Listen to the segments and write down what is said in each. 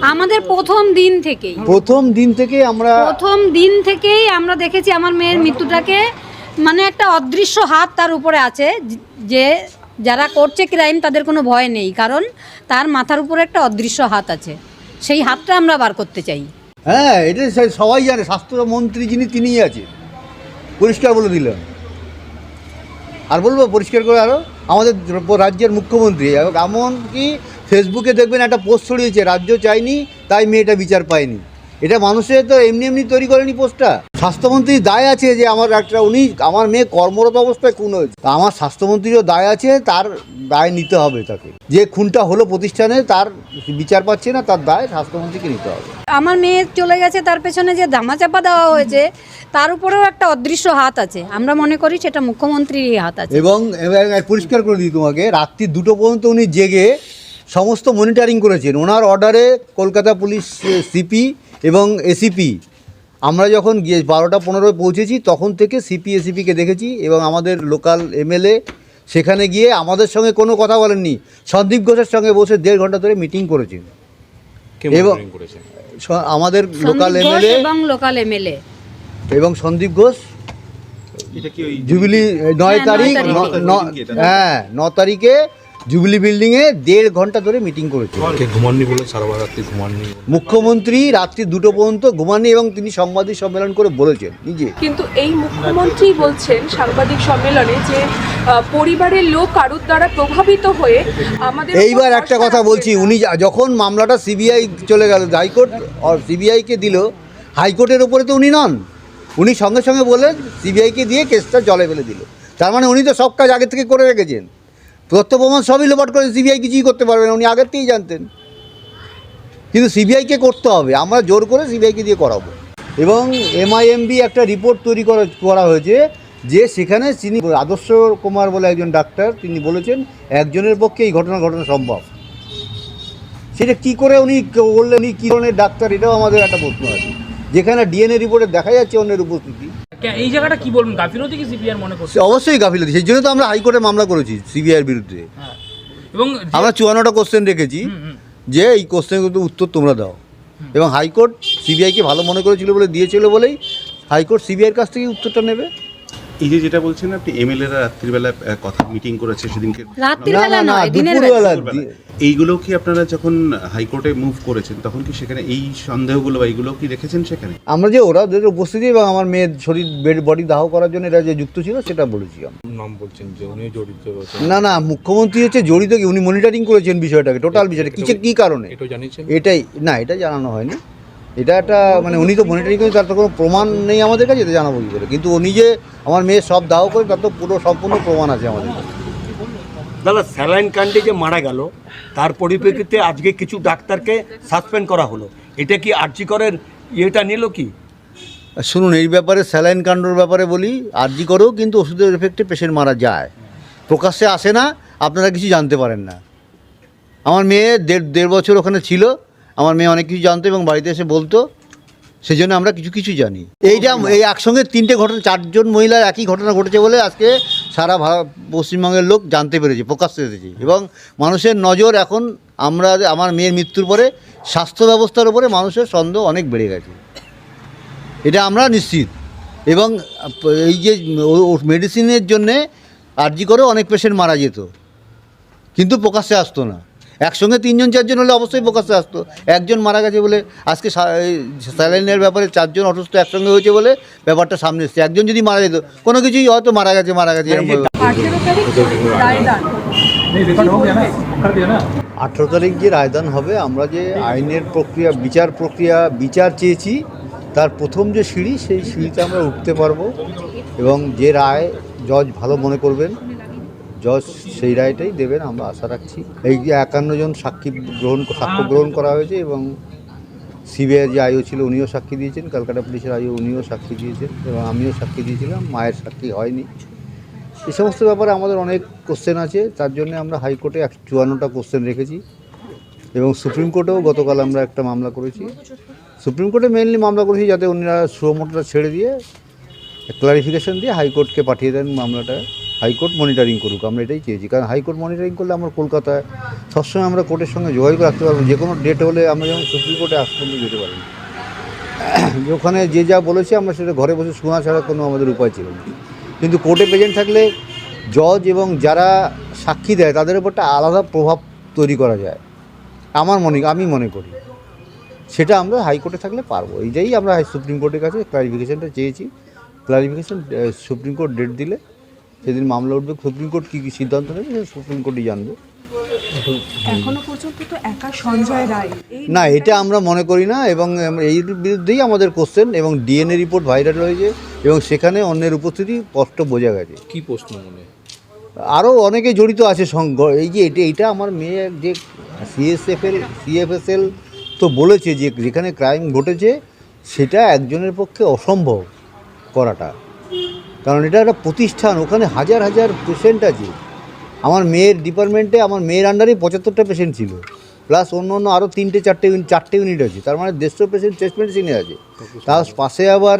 আমাদের প্রথম দিন থেকেই। প্রথম দিন থেকে আমরা প্রথম দিন থেকেই আমরা দেখেছি আমার মেয়ের মৃত্যুটাকে মানে একটা অদৃশ্য হাত তার উপরে আছে যে- যারা করছে ক্রাইম তাদের কোনো ভয় নেই কারণ তার মাথার উপরে একটা অদৃশ্য হাত আছে। সেই হাতটা আমরা বার করতে চাই। হ্যাঁ এটা সবাই জানে স্বাস্থ্যমন্ত্রী যিনি তিনিই আছে পরিষ্কার বলে দিলেন। আর বলব পরিষ্কার করে আরও আমাদের রাজ্যের মুখ্যমন্ত্রী। এমনকি ফেসবুকে দেখবেন একটা পোস্ট ছড়িয়েছে, রাজ্য চাইনি, তাই মেয়েটা বিচার পায়নি। এটা মানুষের তো এমনি এমনি তৈরি করেনি পোস্টটা। স্বাস্থ্যমন্ত্রীর দায় আছে যে আমার একটা উনি আমার মেয়ে কর্মরত অবস্থায় খুন হয়েছে। তা আমার স্বাস্থ্যমন্ত্রীরও দায় আছে তার দায় নিতে হবে তাকে। যে খুনটা হলো প্রতিষ্ঠানে তার বিচার পাচ্ছে না তার দায় স্বাস্থ্যমন্ত্রীকে নিতে হবে। আমার মেয়ে চলে গেছে তার পেছনে যে ধামাচাপা দেওয়া হয়েছে তার উপরেও একটা অদৃশ্য হাত আছে। আমরা মনে করি সেটা মুখ্যমন্ত্রীর হাত আছে। এবং এবং পরিষ্কার করে দিই তোমাকে রাত্রি দুটো পর্যন্ত উনি জেগে সমস্ত মনিটরিং করেছেন। ওনার অর্ডারে কলকাতা পুলিশ সিপি এবং এসিপি আমরা যখন গিয়ে বারোটা পনেরোয় পৌঁছেছি তখন থেকে সিপি এসিপিকে দেখেছি এবং আমাদের লোকাল এমএলএ সেখানে গিয়ে আমাদের সঙ্গে কোনো কথা বলেননি। সন্দীপ ঘোষের সঙ্গে বসে দেড় ঘণ্টা ধরে মিটিং করেছেন। এবং- আমাদের লোকাল এমএলএ এবং লোকাল এমএলএ এবং সন্দীপ ঘোষ। এটা কি ওই জুবিলি নয় হ্যাঁ, তারিখ ন- ন- হ্যাঁ ন তারিখে জুবিলি বিল্ডিংয়ে দেড় ঘণ্টা ধরে মিটিং করেছে। ঘুমাননি বলে? সারা রাত্রি ঘুমাননি মুখ্যমন্ত্রী রাত্রি দুটো পর্যন্ত ঘুমাননি এবং তিনি সাংবাদিক সম্মেলন করে বলেছেন নিজে। কিন্তু এই মুখ্যমন্ত্রী বলছেন সাংবাদিক সম্মেলনে যে পরিবারের লোক কারুর দ্বারা প্রভাবিত হয়ে আমাদের এইবার একটা কথা বলছি উনি যখন মামলাটা সিবিআই চলে গেল হাইকোর্ট সিবিআইকে দিল হাইকোর্টের ওপরে তো উনি নন। উনি সঙ্গে সঙ্গে বললেন সিবিআইকে দিয়ে কেসটা জলে ফেলে দিল। তার মানে উনি তো সব কাজ আগে থেকে করে রেখেছেন। তথ্য প্রমাণ সবই লোপাট করে সিবিআই কিছুই করতে পারবে না, উনি আগের থেকেই জানতেন। কিন্তু সিবিআইকে করতে হবে, আমরা জোর করে সিবিআইকে দিয়ে করাবো। এবং এমআইএমবি একটা রিপোর্ট তৈরি করা করা হয়েছে যে সেখানে তিনি আদর্শ কুমার বলে একজন ডাক্তার, তিনি বলেছেন, একজনের পক্ষে এই ঘটনা ঘটনা সম্ভব। সেটা কি করে উনি বললেন, উনি কী ধরনের ডাক্তার, এটাও আমাদের একটা প্রশ্ন আছে। যেখানে ডিএনএ রিপোর্টে দেখা যাচ্ছে অন্যের উপস্থিতি। এই জায়গাটা কি বলবেন? গাফিলতি কি সিপিআর মনে করছে? অবশ্যই গাফিলতি। সেই জন্য তো আমরা হাইকোর্টে মামলা করেছি সিবিআইয়ের বিরুদ্ধে। হ্যাঁ। এবং আমরা চুয়ান্নটা কোশ্চেন রেখেছি। যে এই কোশ্চেনগুলো উত্তর তোমরা দাও। এবং হাইকোর্ট সিবিআইকে ভালো মনে করেছিল বলে দিয়েছিল বলেই হাইকোর্ট সিবিআইয়ের কাছ থেকে উত্তরটা নেবে। এই যে যেটা বলছেন আপনি এমএলএরা রাত্রিবেলা কথা মিটিং করেছে সেদিনকে রাত্রির না না না নয় দিনের বেলা দুপুরবেলা এইগুলো কি আপনারা যখন হাইকোর্টে মুভ করেছেন তখন কি সেখানে এই সন্দেহগুলো বা এইগুলো কি রেখেছেন সেখানে? আমরা যে ওরা ওদের উপস্থিতি এবং আমার মেয়ের শরীর বেড বডি দাহ করার জন্য এরা যে যুক্ত ছিল সেটা বলেছি আমরা। নাম বলছেন যে উনি জড়িত না না মুখ্যমন্ত্রী হচ্ছে জড়িত কি? উনি মনিটরিং করেছেন বিষয়টাকে টোটাল বিষয়টা কিছু কী কারণে? এটা জানিয়েছেন? এটাই না এটা জানানো হয়নি। এটা একটা মানে উনি তো মনিটরিং করেন তার তো কোনো প্রমাণ নেই আমাদের কাছে এটা জানাব কী করে? কিন্তু উনি যে আমার মেয়ে সব দাহ করে তার তো পুরো সম্পূর্ণ প্রমাণ আছে আমাদের কাছে। দাদা, স্যালাইন কাণ্ডে যে মারা গেল, তার পরিপ্রেক্ষিতে আজকে কিছু ডাক্তারকে সাসপেন্ড করা হলো। এটা কি আর্যিকরের ইয়েটা নিল কি? শুনুন, এই ব্যাপারে, স্যালাইন কাণ্ডর ব্যাপারে বলি, আরজি করেও কিন্তু ওষুধের এফেক্টে পেশেন্ট মারা যায়। প্রকাশ্যে আসে না, আপনারা কিছু জানতে পারেন না। আমার মেয়ে দেড় দেড় বছর ওখানে ছিল, আমার মেয়ে অনেক কিছু জানতো এবং বাড়িতে এসে বলতো সেই জন্য আমরা কিছু কিছু জানি। এইটা, এই একসঙ্গে তিনটে ঘটনা, চারজন মহিলার একই ঘটনা ঘটেছে বলে আজকে সারা ভারত পশ্চিমবঙ্গের লোক জানতে পেরেছে, প্রকাশ্যে এসেছে। এবং মানুষের নজর এখন আমরা আমার মেয়ের মৃত্যুর পরে স্বাস্থ্য ব্যবস্থার উপরে মানুষের সন্দেহ অনেক বেড়ে গেছে। এটা আমরা নিশ্চিত। এবং এই যে মেডিসিনের জন্যে আর্জি করে অনেক পেশেন্ট মারা যেত। কিন্তু প্রকাশ্যে আসতো না। একসঙ্গে তিনজন চারজন হলে অবশ্যই প্রকাশ্যে আসতো। একজন মারা গেছে বলে আজকে স্যালাইনের ব্যাপারে চারজন অসুস্থ একসঙ্গে হয়েছে বলে ব্যাপারটা সামনে এসছে। একজন যদি মারা যেত কোনো কিছুই হয়তো মারা গেছে মারা গেছে এরকম ভাবে- আঠেরো তারিখ আঠেরো তারিখ যে রায়দান হবে আমরা যে আইনের প্রক্রিয়া বিচার প্রক্রিয়া বিচার চেয়েছি তার প্রথম যে সিঁড়ি সেই সিঁড়িতে আমরা উঠতে পারব। এবং যে রায় জজ ভালো মনে করবেন জজ সেই রায়টাই দেবেন, আমরা আশা রাখছি। এই যে একান্ন জন সাক্ষী গ্রহণ, সাক্ষ্য গ্রহণ করা হয়েছে এবং সিবিআই যে আইও ছিল উনিও সাক্ষী দিয়েছেন, কলকাতা পুলিশের আইও উনিও সাক্ষী দিয়েছেন এবং আমিও সাক্ষী দিয়েছিলাম, মায়ের সাক্ষী হয়নি। এই সমস্ত ব্যাপারে আমাদের অনেক কোশ্চেন আছে, তার জন্য আমরা হাইকোর্টে এক চুয়ান্নটা কোশ্চেন রেখেছি এবং সুপ্রিম কোর্টেও গতকাল আমরা একটা মামলা করেছি। সুপ্রিম কোর্টে মেনলি মামলা করেছি যাতে ওনারা সুমোটোটা ছেড়ে দিয়ে ক্লারিফিকেশন দিয়ে হাইকোর্টকে পাঠিয়ে দেন মামলাটা। হাইকোর্ট মনিটরিং করুক, আমরা এটাই চেয়েছি। কারণ হাইকোর্ট মনিটরিং করলে আমরা কলকাতায় সবসময় আমরা কোর্টের সঙ্গে যোগাযোগ রাখতে পারব। যে কোনো ডেট হলে আমরা যেমন সুপ্রিম কোর্টে পর্যন্ত যেতে পারি ওখানে যে যা বলেছে আমরা সেটা ঘরে বসে শোনা ছাড়া কোনো আমাদের উপায় ছিল না। কিন্তু কোর্টে প্রেজেন্ট থাকলে জজ এবং যারা সাক্ষী দেয়, তাদের উপর একটা আলাদা প্রভাব তৈরি করা যায়। আমার মনে, আমি মনে করি। সেটা আমরা হাইকোর্টে থাকলে পারব। এইটাই আমরা সুপ্রিম কোর্টের কাছে ক্লারিফিকেশানটা চেয়েছি। ক্লারিফিকেশন সুপ্রিম কোর্ট ডেট দিলে সেদিন মামলা উঠবে সুপ্রিম কোর্ট কী কী সিদ্ধান্ত নেবে সেটা সুপ্রিম কোর্টই জানবে। এখনও পর্যন্ত তো একা সঞ্জয় রায়। না এটা আমরা মনে করি না এবং এই বিরুদ্ধেই আমাদের কোশ্চেন এবং ডিএনএ রিপোর্ট ভাইরাল হয়েছে এবং সেখানে অন্যের উপস্থিতি স্পষ্ট বোঝা গেছে। কি প্রশ্ন মনে? আরও অনেকে জড়িত আছে সঙ্গ এই যে এটা এটা আমার মেয়ে যে সিএসএফএল সিএফএসএল তো বলেছে যে যেখানে ক্রাইম ঘটেছে সেটা একজনের পক্ষে অসম্ভব করাটা। কারণ এটা একটা প্রতিষ্ঠান, ওখানে হাজার হাজার পেশেন্ট আছে। আমার মেয়ের ডিপার্টমেন্টে আমার মেয়ের আন্ডারেই পঁচাত্তরটা পেশেন্ট ছিল। প্লাস অন্য অন্য আরও তিনটে, চারটে ইউনিট চারটে ইউনিট আছে। তার মানে দেড়শো পেশেন্ট টেস্ট মেডিসিনে আছে। তার পাশে আবার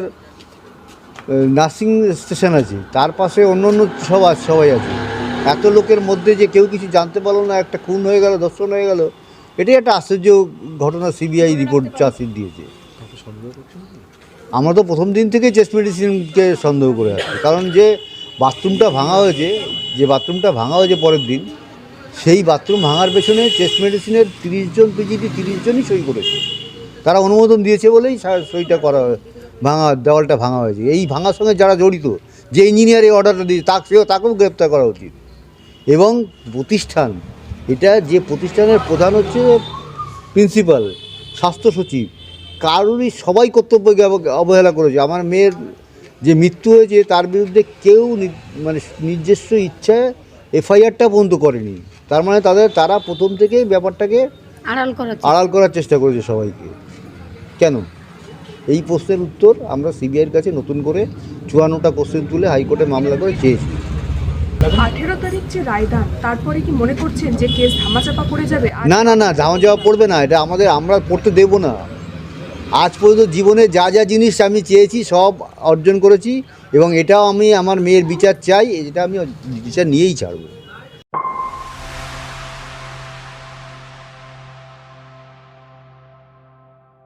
নার্সিং স্টেশন আছে। তার পাশে অন্য অন্য সব আছে, সবাই আছে। এত লোকের মধ্যে যে কেউ কিছু জানতে পারল না, একটা খুন হয়ে গেল ধর্ষণ হয়ে গেল। এটাই একটা আশ্চর্য ঘটনা সিবিআই রিপোর্ট চার্জশিট দিয়েছে। আমরা তো প্রথম দিন থেকে চেস্ট মেডিসিনকে সন্দেহ করে আসছি। কারণ যে বাথরুমটা ভাঙা হয়েছে, যে বাথরুমটা ভাঙা হয়েছে পরের দিন, সেই বাথরুম ভাঙার পেছনে চেস্ট মেডিসিনের তিরিশ জন পিজিটি তিরিশ জনই সই করেছে। তারা অনুমোদন দিয়েছে বলেই সইটা করা ভাঙা, দেওয়ালটা ভাঙা হয়েছে। এই ভাঙার সঙ্গে যারা জড়িত, যে ইঞ্জিনিয়ার এই অর্ডারটা দিয়েছে, তাকে সেও তাকেও গ্রেপ্তার করা উচিত। এবং প্রতিষ্ঠান, এটা যে প্রতিষ্ঠানের প্রধান হচ্ছে প্রিন্সিপাল স্বাস্থ্য সচিব কারোরই সবাই কর্তব্যকে অব- অবহেলা করেছে। আমার মেয়ের যে মৃত্যু হয়েছে তার বিরুদ্ধে কেউ নি- মানে নিজস্ব ইচ্ছায় এফআইআরটা পর্যন্ত করেনি। তার মানে তাদের তারা প্রথম থেকে ব্যাপারটাকে আড়াল করা আড়াল করার চেষ্টা করেছে সবাইকে। কেন? এই প্রশ্নের উত্তর আমরা সিবিআইয়ের কাছে নতুন করে চুয়ান্নটা কোশ্চেন তুলে হাইকোর্টে মামলা করে চেয়েছি। আঠেরো তারিখ যে রায়দান তারপরে কি মনে করছেন যে কেস ধামাচাপা পড়ে যাবে? না না না ধামা যাওয়া পড়বে না। এটা আমাদের আমরা পড়তে দেবো না। আজ পর্যন্ত জীবনে যা যা জিনিস আমি চেয়েছি, সব অর্জন করেছি এবং এটাও আমি আমার মেয়ের বিচার চাই, এটা আমি বিচার নিয়েই ছাড়বো।